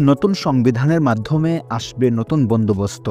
নতুন সংবিধানের মাধ্যমে আসবে নতুন বন্দোবস্ত।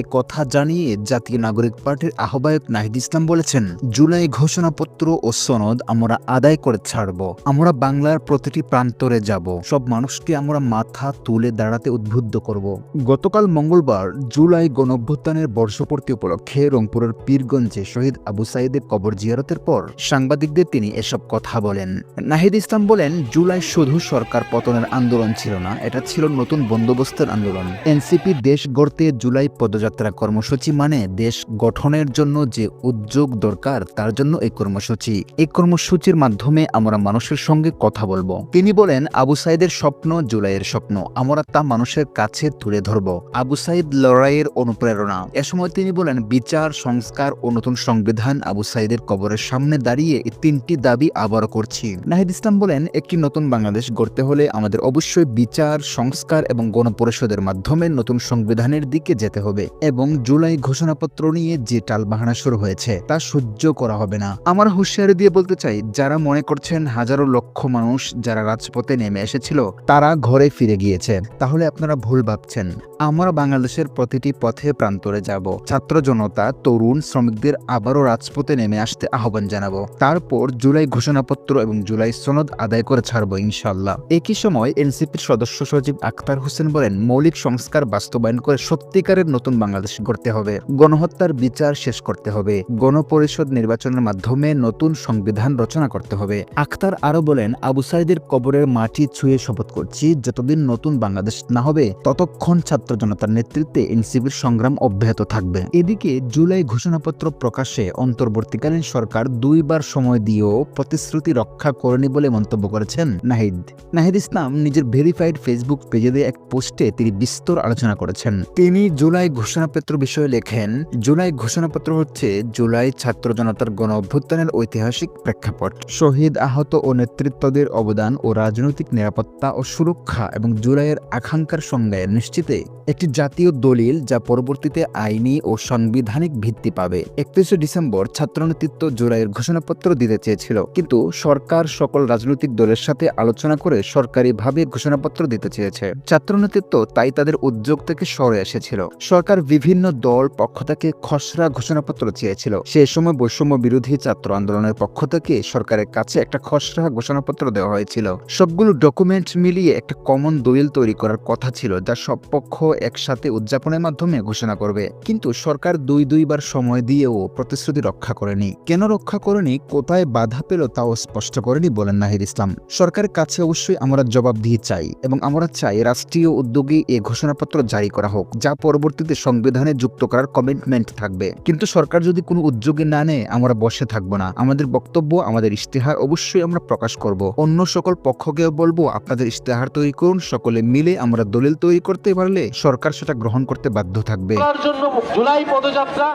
এ কথা জানিয়ে জাতীয় নাগরিক পার্টির আহ্বায়ক নাহিদ ইসলাম বলেছেন, জুলাই ঘোষণাপত্র ও সনদ আমরা আদায় করে ছাড়ব, আমরা বাংলার প্রতিটি প্রান্তরে যাব, সব মানুষকে আমরা মাথা তুলে দাঁড়াতে উদ্বুদ্ধ করব। গতকাল মঙ্গলবার জুলাই গণঅভ্যুত্থানের বর্ষপূর্তি উপলক্ষে রংপুরের পীরগঞ্জে শহীদ আবু সাইদের কবর জিয়ারতের পর সাংবাদিকদের তিনি এসব কথা বলেন। নাহিদ ইসলাম বলেন, জুলাই শুধু সরকার পতনের আন্দোলন ছিল না, এটা ছিল নতুন বন্দোবস্তের আন্দোলন। এনসিপি দেশ গড়তে জুলাই পদযাত্রা কর্মসূচি মানে দেশ গঠনের জন্য যে উদ্যোগ দরকার, তার জন্য এই কর্মসূচি। এই কর্মসূচির মাধ্যমে আমরা মানুষের সঙ্গে কথা বলব। তিনি বলেন, আবু সাইদের স্বপ্ন জুলাইয়ের স্বপ্ন, আমরা তা মানুষের কাছে তুলে ধরব। আবু সাইদ লড়াইয়ের অনুপ্রেরণা। এ সময় তিনি বলেন, বিচার, সংস্কার ও নতুন সংবিধান আবু সাইদের কবরের সামনে দাঁড়িয়ে এই তিনটি দাবি আবারও করছি। নাহিদ ইসলাম বলেন, একটি নতুন বাংলাদেশ গড়তে হলে আমাদের অবশ্যই বিচার, সংস্কার এবং গণপরিষদের মাধ্যমে নতুন সংবিধানের দিকে যেতে হবে। এবং জুলাই ঘোষণাপত্র নিয়ে যে টালবাহানা শুরু হয়েছে, তা সহ্য করা হবে না। আমার হুঁশিয়ারি দিয়ে বলতে চাই, যারা মনে করছেন হাজারো লক্ষ মানুষ যারা রাজপথে নেমে এসেছিল, তারা ঘরে ফিরে গিয়েছে। তাহলে আপনারা ভুল ভাবছেন। আমরা বাংলাদেশের প্রতিটি পথে প্রান্তরে যাব। ছাত্র জনতা, তরুণ শ্রমিকদের আবারও রাজপথে নেমে আসতে আহ্বান জানাব। তারপর জুলাই ঘোষণাপত্র এবং জুলাই সনদ আদায় করে ছাড়বো ইনশাল্লাহ একই সময় এনসিপির সদস্য সচিব আখতার হোসেন বলেন, মৌলিক সংস্কার বাস্তবায়ন করে সত্যিকারের নতুন বাংলাদেশ গড়তে হবে। গণহত্যার বিচার শেষ করতে হবে। গণপরিষদ নির্বাচনের মাধ্যমে নতুন সংবিধান রচনা করতে হবে। আখতার আরও বলেন, আবু সাইদের কবরের মাটি ছুঁয়ে শপথ করছি, যতদিন নতুন বাংলাদেশ না হবে, ততক্ষণ ছাত্র জনতার নেতৃত্বে এনসিপির সংগ্রাম অব্যাহত থাকবে। এদিকে জুলাই ঘোষণাপত্র প্রকাশে অন্তর্বর্তীকালীন সরকার দুইবার সময় দিয়েও প্রতিশ্রুতি রক্ষা করেনি বলে মন্তব্য করেছেন নাহিদ। নাহিদ ইসলাম নিজের ভেরিফাইড ফেসবুক পেজে এক পোস্টে তিনি বিস্তর আলোচনা করেছেন। তিনি জুলাই ঘোষণাপত্র বিষয়ে লেখেন, জুলাই ঘোষণাপত্র হচ্ছে জুলাই ছাত্র জনতার গণ অভ্যুত্থানের ঐতিহাসিক প্রেক্ষাপট। শহীদ আহত ও নেতৃত্বদের অবদান ও রাজনৈতিক নিরাপত্তা ও সুরক্ষা এবং জুলাইয়ের আকাঙ্ক্ষার সংজ্ঞায় নিশ্চিতে একটি জাতীয় দলিল যা পরবর্তীতে আইনি ও সাংবিধানিক ভিত্তি পাবে। একত্রিশে ডিসেম্বর ছাত্র নেতৃত্ব জুলাইয়ের ঘোষণাপত্র দিতে চেয়েছিল। কিন্তু সরকার সকল রাজনৈতিক দলের সাথে আলোচনা করে সরকারিভাবে ঘোষণাপত্র দিতে চেয়েছে। ছাত্র নেতৃত্ব তাই তাদের উদ্যোগ থেকে সরে এসেছিল। সরকার বিভিন্ন দল পক্ষ থেকে খসড়া ঘোষণাপত্র চেয়েছিল। সে সময় বৈষম্য বিরোধী ছাত্র আন্দোলনের পক্ষ থেকে সরকারের কাছে একটা খসড়া ঘোষণাপত্র দেওয়া হয়েছিল। সবগুলো ডকুমেন্ট মিলিয়ে একটা কমন দলিল তৈরি করার কথা ছিল যা সব পক্ষ একসাথে উদযাপনের মাধ্যমে ঘোষণা করবে। কিন্তু সরকার দুই দুইবার সময় দিয়েও প্রতিশ্রুতি রক্ষা করেনি। কেন রক্ষা করেনি, কোথায় বাধা পেল তাও স্পষ্ট করেনি বলেন নাহিদ ইসলাম। সরকারের কাছে অবশ্যই আমরা জবাব দিয়ে চাই এবং আমরা চাই রাষ্ট্রীয় উদ্যোগে এ ঘোষণাপত্র জারি করা হোক, যা পরবর্তীতে সংবিধানে যুক্ত করার কমিটমেন্ট থাকবে। কিন্তু সরকার যদি কোনো উদ্যোগে না নেয়, আমরা বসে থাকব না। আমাদের বক্তব্য, আমাদের ইশতেহার অবশ্যই আমরা প্রকাশ করব। অন্য সকল পক্ষকেও বলব, আপনাদের ইশতেহার তৈরি করুন, সকলে মিলে আমরা দলিল তৈরি করতে পারলে সরকার সেটা গ্রহণ করতে বাধ্য থাকবে। জন্য জুলাই পদযাত্রা,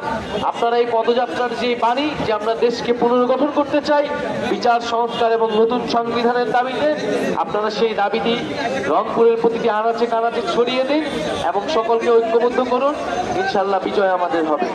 আপনারা এই পদযাত্রার যে বাণী, যে আমরা দেশকে পুনর্গঠন করতে চাই, বিচার, সংস্কার এবং নতুন সংবিধানের দাবিতে আপনারা সেই দাবিটি রংপুরের প্রতিটি আনাচে কানাচে ছড়িয়ে দিন এবং সকলকে ঐক্যবদ্ধ করুন। ইনশাল্লাহ বিজয় আমাদের হবে।